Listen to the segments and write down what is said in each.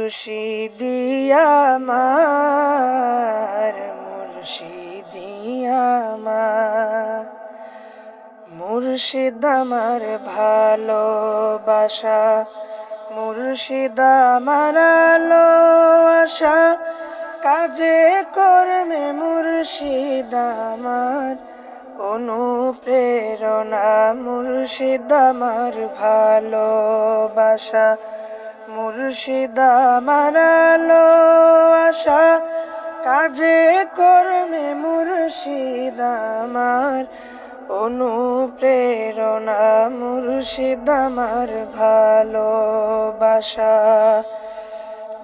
মুর্শিদিয়া আমার মুর্শিদিয়া আমার মুর্শিদ আমার ভালোবাসা মুর্শিদ আমার আলো আশা কাজে কর্মে মুর্শিদ আমার অনুপ্রেরণা মুর্শিদ আমার ভালোবাসা। মুর্শিদ আমার আলো আশা, কাজে কর্মে মুর্শিদ আমার, অনুপ্রেরণা মুর্শিদ ভালোবাসা।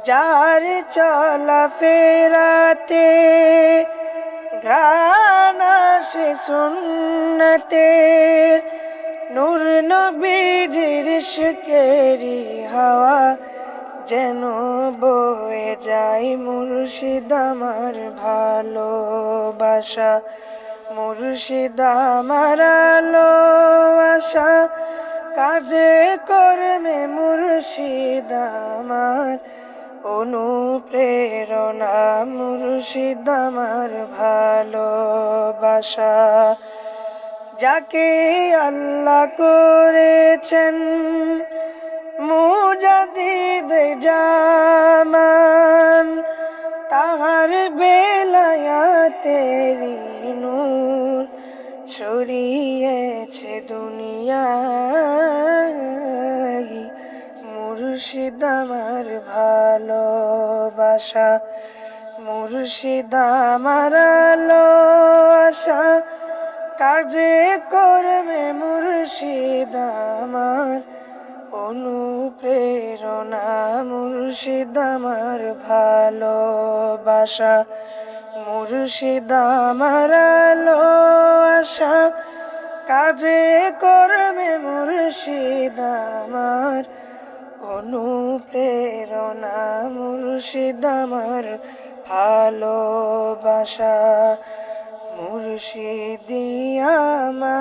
যার চলা ফেরাতে ঘ্রাণ আসে সুন্নতের নূর নবীজির শিকেরি হাওয়া যেন বয়ে যায় মুর্শিদ আমার ভালোবাসা। মুর্শিদ আমার আলো আশা কাজে কর্মে মুর্শিদ আমার অনুপ্রেরণা। মুর্শিদ আমার ভালোবাসা। যাকে আল্লাহ করেছেন, মুজাদিদ জামান, তাহার বেলায়াতেরি নূর ছড়িয়েছে দুনিয়ায়। মুর্শিদ আমার ভালোবাসা, মুর্শিদ আমার আলো আশা কাজে করবে মুর্শিদ আমার, অনুপ্রেরণা মুর্শিদ আমার ভালোবাসা, মুর্শিদ আমার আলো আশা। কাজে করবে মুর্শিদ আমার, অনুপ্রেরণা মুর্শিদ আমার ভালোবাসা। খুশি দিয়ামা